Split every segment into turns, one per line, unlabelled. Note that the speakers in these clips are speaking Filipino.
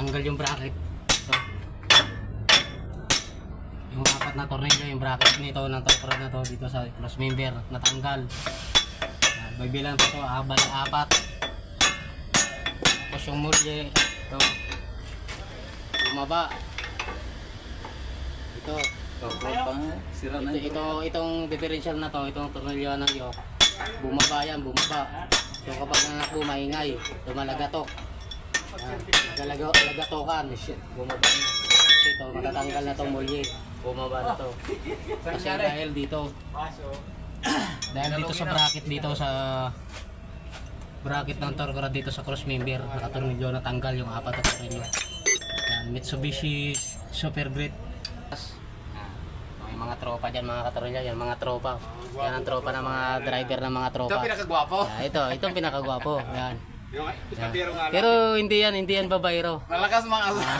natanggal yung bracket. Ito. Yung apat na tornilyo, yung bracket nito ng torque rod na to dito sa cross member, natanggal. Yan, Bibilang pa to, abal apat. Tapos yung mulye, ito. Bumaba. Ito.
Sira na
Ito, ito, itong differential na to, itong tornilyo ng yoke, bumaba yan, bumaba. So kapag nanakbo, maingay, lumalagatok. Yan, Nagalaga, lagatokan, bumaba na. Kasi ito, matatanggal na itong mulye, bumaba na to. Kasi dahil dito, dahil dito sa bracket dito sa bracket ng torque rod dito sa cross member, nakatornilyo natanggal yung apat na tornilyo. Yan, Mitsubishi Super Great may mga tropa dyan, mga katornilyo, yan mga tropa. Yan ang tropa ng mga driver ng mga tropa.
Ito pinakagwapo.
Ah, ito, itong pinakagwapo. Yan. Yan.
pero
hindi yan, hindi yan babayro.
Malakas mga asar.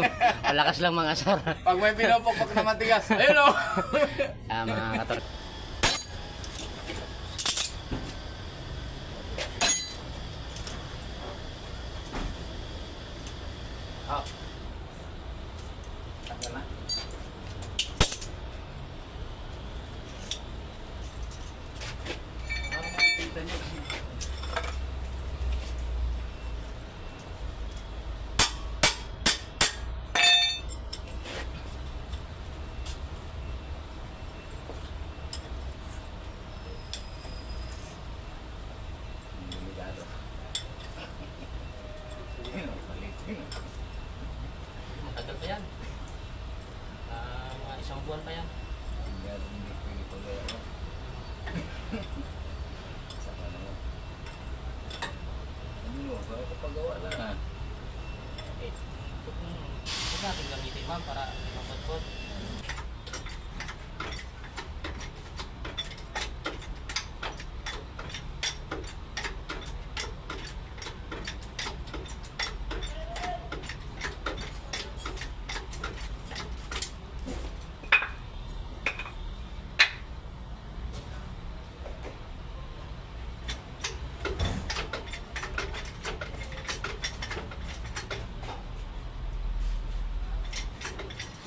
Malakas lang mga asar.
Pag may pinupukpok na matigas. Ayun o.
Ah, mga katornilyo.
Ah. Tagal na. Ah, nakikita niyo. Delikado.
Matagal pa yan. Ah, mga isang buwan pa yan. Eh, Huwag natin gamitin ma'am para mapagpot.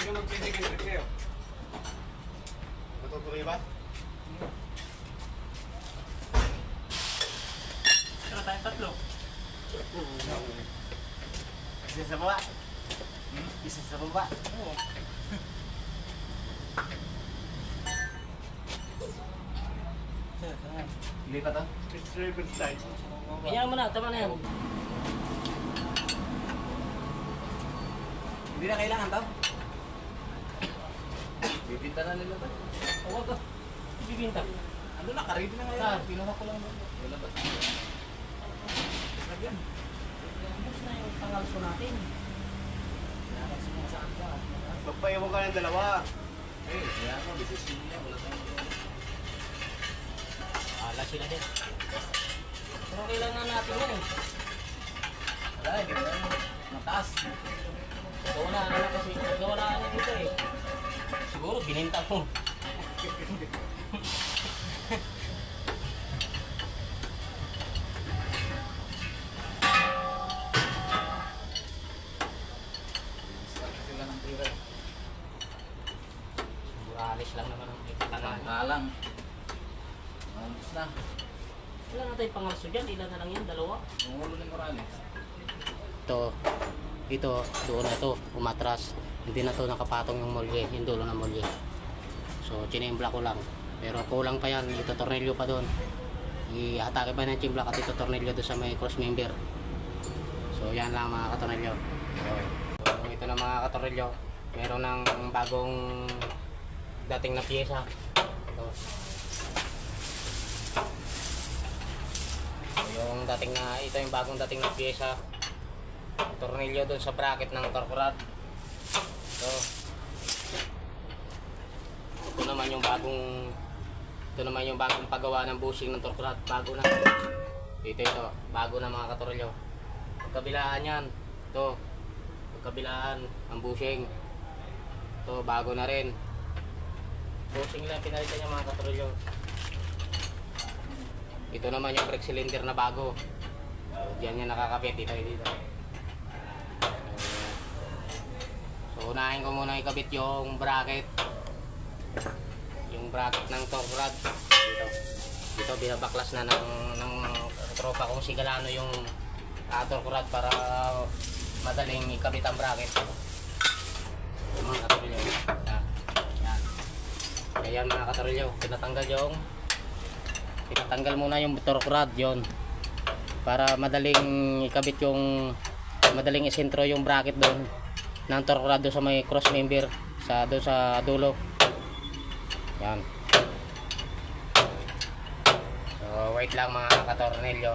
Sino magsisigil trip sa'yo? Matutuloy ba?
Tara tayo tatlo.
Isa sa baba. Isa sa baba. Oo. Hindi pa to? It's driver side.
Ganyan mo na, tama na yan.
Hindi na kailangan to? Bibita na nila to.
Oo to. Bibinta.
Ano na, karedy na ngayon.
Saan?
Pinuha ko lang doon. Wala ba? Lagyan.
Tapos na yung pangalso natin.
Magpaiwan ka ng dalawa. Eh, kaya ako, decision niya. Wala tayong
Ala sila din. Pero kailangan natin yan eh.
Wala, hindi ko alam. Mataas.
Gawa na ano kasi, gawa na ano dito eh. Siguro bininta mo.
Discard sila ng tira.
Siguro alis lang naman ang ipatalaan.
Kalang. Maubos na.
Wala na tayong pangalso dyan, ilan na lang yan, dalawa.
Yung ulo ng Morales.
Ito, ito, doon na to, umatras. Hindi na to nakapatong yung molye, yung dulo ng molye. So, chinimbla ko lang. Pero kulang pa yan, ito tornilyo pa doon. Ihatake pa ng chimbla at ito tornilyo doon sa may cross member. So, yan lang mga katornilyo. So, ito na mga katornilyo. Meron ng bagong dating na pyesa. Ito. Yung dating na, ito yung bagong dating na pyesa tornilyo doon sa bracket ng torque rod. So, ito naman yung bagong ito naman yung bagong paggawa ng bushing ng rod. Bago na. Dito ito, bago na mga katornilyo. Pagkabilaan yan. Ito, pagkabilaan ang bushing. Ito, bago na rin. Bushing lang pinalitan niya mga katornilyo. Ito naman yung brake cylinder na bago. Diyan niya nakakapit dito dito. So, unahin ko muna ikabit yung bracket. Yung bracket ng torque rod. Dito. Dito, binabaklas na ng, ng tropa kong sigalano yung uh, torque rod para madaling ikabit ang bracket. Yung mga katorilyo. Yan. Yan. Ayan mga katorilyo. Pinatanggal yung pinatanggal muna yung torque rod yon para madaling ikabit yung madaling isentro yung bracket doon ng doon sa may cross member sa doon sa dulo. Yan. So wait lang mga katornilyo.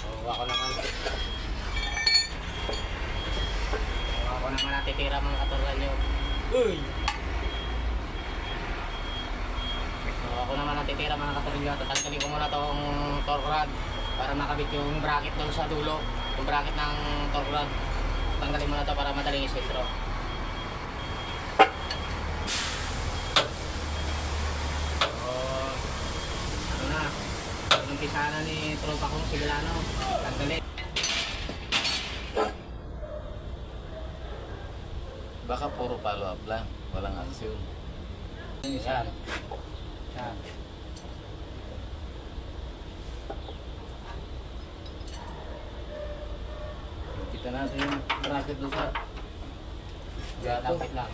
so ako naman so ako naman natitira mga katornilyo uy So ako naman natitira mga katorilyo. Tatanggalin ko muna tong torque rod para makabit yung bracket doon sa dulo. Yung bracket ng torque rod. Tanggalin muna to para madaling isentro. So, ano na. Umpisa na ni tropa kong Sigalano. Tanggalin.
Baka puro follow up lang. Walang aksyon.
Yan. Yan.
Kita natin yung bracket doon sa
Yan, lapit lang.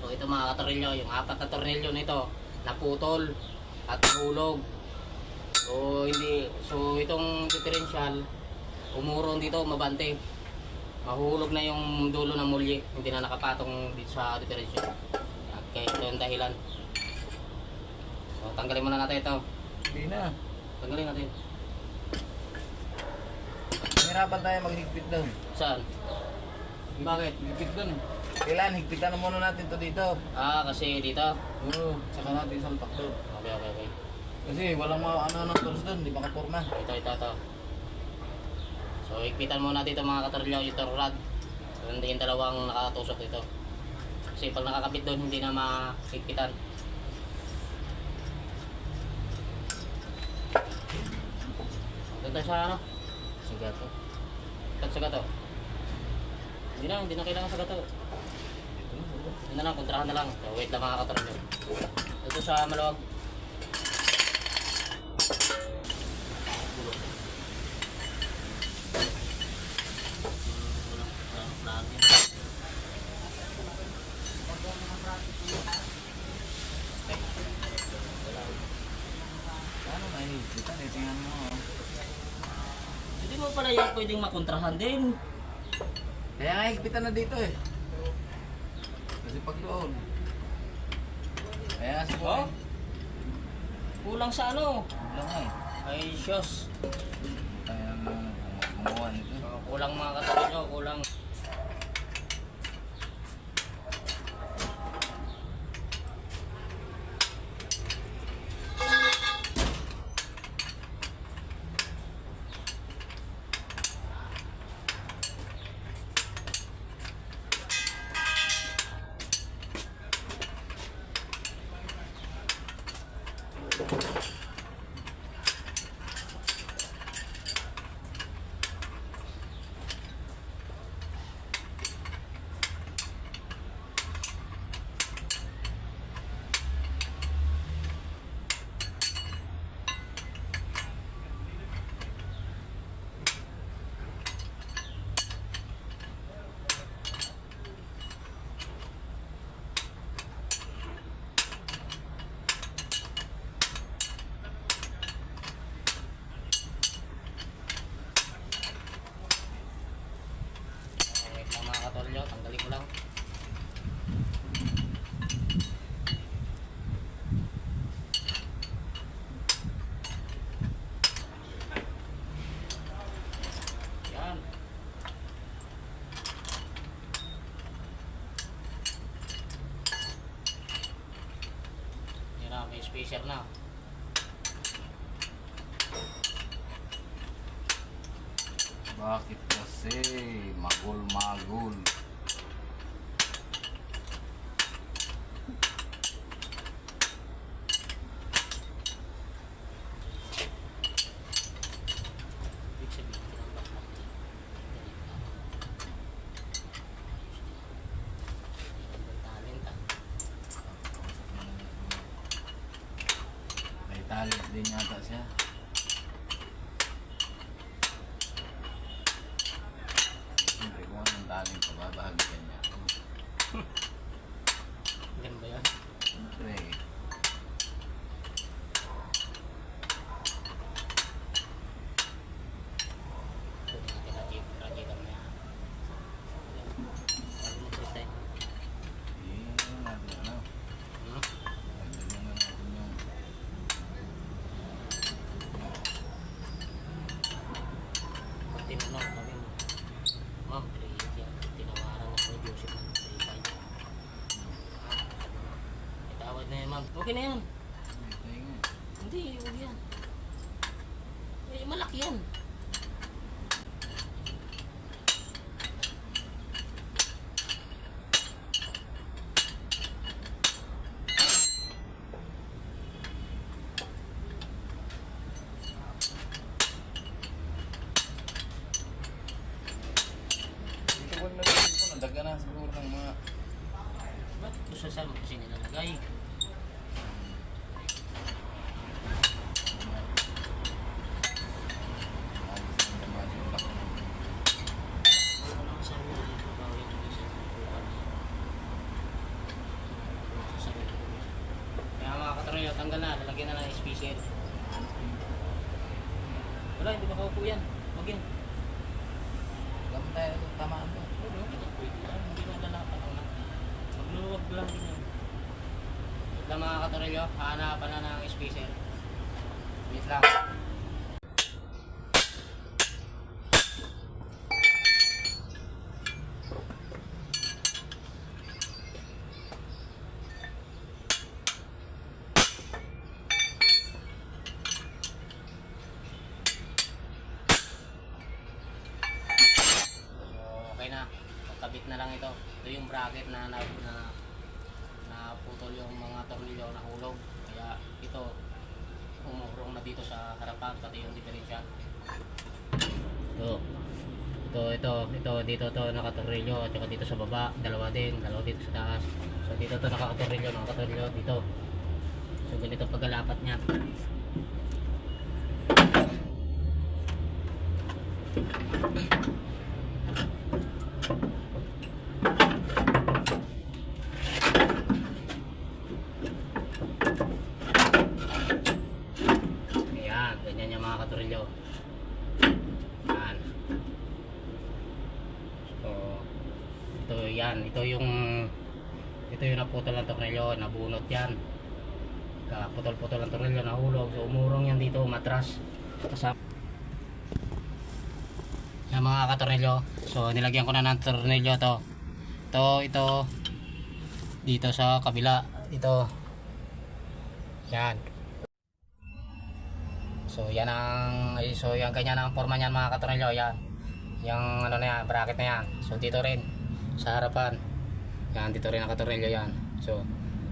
So ito mga katorilyo, yung apat na tornilyo nito naputol at nahulog. So hindi so itong differential umurong dito mabante. Mahulog na yung dulo ng mulye, hindi na nakapatong dito sa differential. Yan, Kaya ito yung dahilan. So tanggalin muna natin ito.
Hindi na.
Tanggalin natin.
Mahirapan tayo maghigpit doon.
Saan? Bakit?
Higpit doon. Kailan higpitan na muna natin to dito.
Ah, kasi dito.
Oo, saka natin salpak doon.
Okay, okay, okay.
Kasi walang mga ano ng tools doon, di makapurma.
Ito, ito, ito. So, ikpitan muna dito mga katorlyo yung torque rod. So, hindi yung dalawang nakatusok dito. Kasi pag nakakabit doon, hindi na makikpitan. Ganda sa ano?
Sigato.
Kat sa gato. Hindi na, hindi na kailangan sa gato. Hindi na lang, kontrahan na lang. So, wait lang mga katorlyo. Ito sa maluwag.
Paano na higpitan? Eh, tingnan mo. oh.
Hindi mo pala yan pwedeng makontrahan din.
Kaya nga higpitan na dito eh. Kasi pag doon. Kaya nga si
Oh?
Boy.
Kulang sa ano?
Wala nga eh.
Ay, Diyos.
Kaya nga gumawa nito.
So, kulang mga katabi nyo, kulang. Okay.
ito yung
Hindi, huwag yan. Eh, malaki yan.
Dito wag na rin ko, nadagan na siguro ng mga
Ba't gusto saan mo kasi nilalagay?
ayos ng mga yung laki.
Wala naman sa ulo. Babawi yung isa ng kupal. Sa ulo. Kaya mga katroyo, tanggal na. Lalagyan na lang yung species. Wala, hindi makaupo yan. Huwag yan.
Alam tayo kung tamaan mo.
Pwede, okay na. Pwede yan. Hindi na lalapan lang. Magluwag lang din yan. Wait lang mga katroyo, hahanapan na ng species. Wait lang. Okay na. Pagkabit na lang ito. Ito yung bracket na na, na, na putol yung mga tornilyo na hulog. Kaya ito, umurong na dito sa harapan, pati yung differential. Ito. Ito, ito, ito, dito to nakatornilyo, at saka dito sa baba, dalawa din, dalawa dito sa taas. So dito to nakatornilyo, nakatornilyo dito. So ganito pagkalapat niya. Ayan, ganyan yung mga katorilyo. Ayan. So, ito yan. Ito yung ito yung naputol ng tornilyo, nabunot yan. Kaputol-putol ng tornilyo, nahulog. So, umurong yan dito, matras. Kasap. Yan mga katornilyo. So, nilagyan ko na ng tornilyo to. Ito, ito. Dito sa kabila. Ito. Yan. So yan ang so yan ganyan ang forma niyan mga katornilyo yan. Yung ano na yan, bracket na yan. So dito rin sa harapan. Yan dito rin ang katornilyo yan. So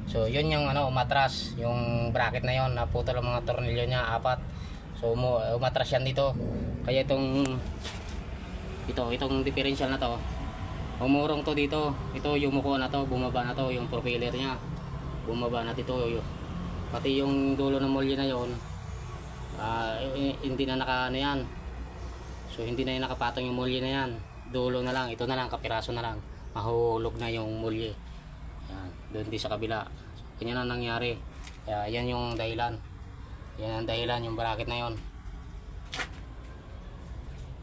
so yun yung ano umatras, yung bracket na yon naputol ang mga tornilyo niya apat. So umu, umatras yan dito. Kaya itong ito itong differential na to umurong to dito. Ito yung muko na to, bumaba na to yung propeller niya. Bumaba na dito. Pati yung dulo ng molye na yon Ah, eh, hindi na naka ano yan. So hindi na yung nakapatong yung mulye na yan. Dulo na lang, ito na lang, kapiraso na lang. Mahulog na yung mulye. Doon din sa kabila. So, ang nangyari. Kaya yan yung dahilan. Yan ang dahilan, yung bracket na yon.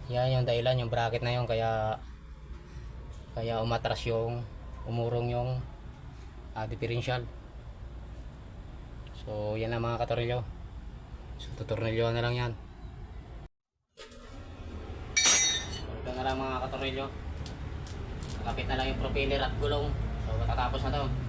Yan yung dahilan, yung bracket na yon kaya kaya umatras yung umurong yung ah, differential. So yan ang mga katorilyo. So, tutornilyo na lang yan. Ito na lang mga katorilyo. Nakapit na lang yung propeller at gulong. So, matatapos na to.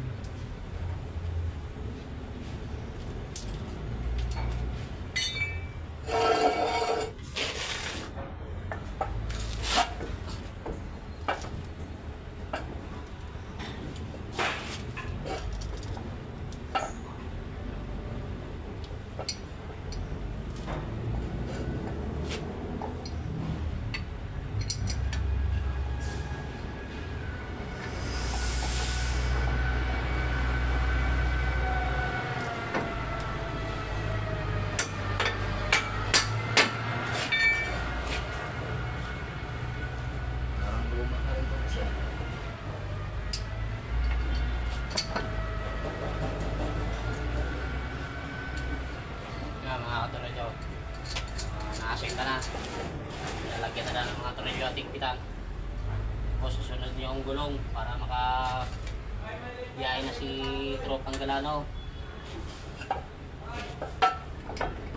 Thank you.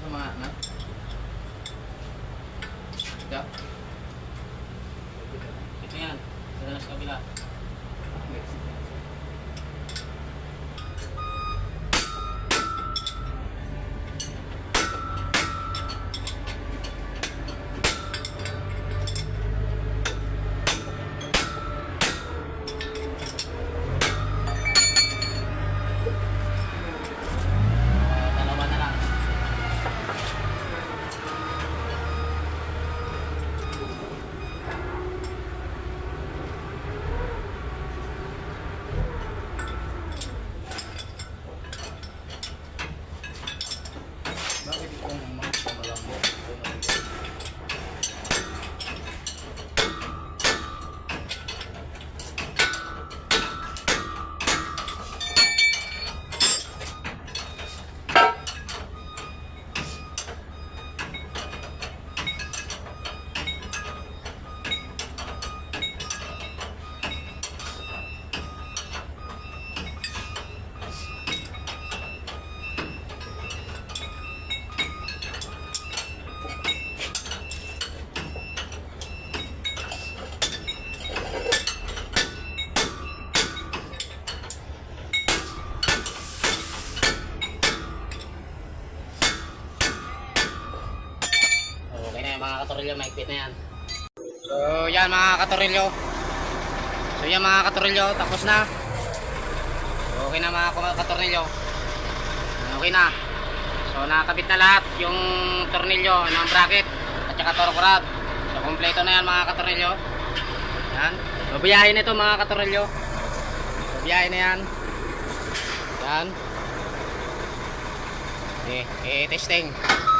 Sa mga na? Yeah.
ito yan, ito na sa kabila Ah, katorilyo. So yan mga katorilyo, tapos na. So, okay na mga katorilyo. Okay na. So nakakabit na lahat yung tornilyo ng bracket at saka torkurad. So kompleto na yan mga katorilyo. Yan. Na ito mga katorilyo. Babiyahin na yan. Yan. Okay, eh, testing.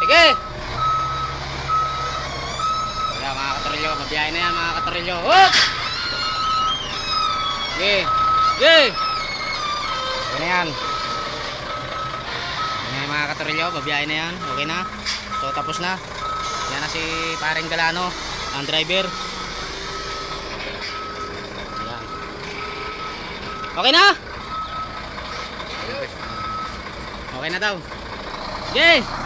Sige! Kaya mga katorilyo, mabiyahin na yan mga katorilyo. Hop! Sige! Sige! Okay na yan. Okay na yan mga katorilyo, mabiyahin na yan. Okay na. So tapos na. Yan na si paring Galano, ang driver. Yan. Okay na? Okay na daw. Sige!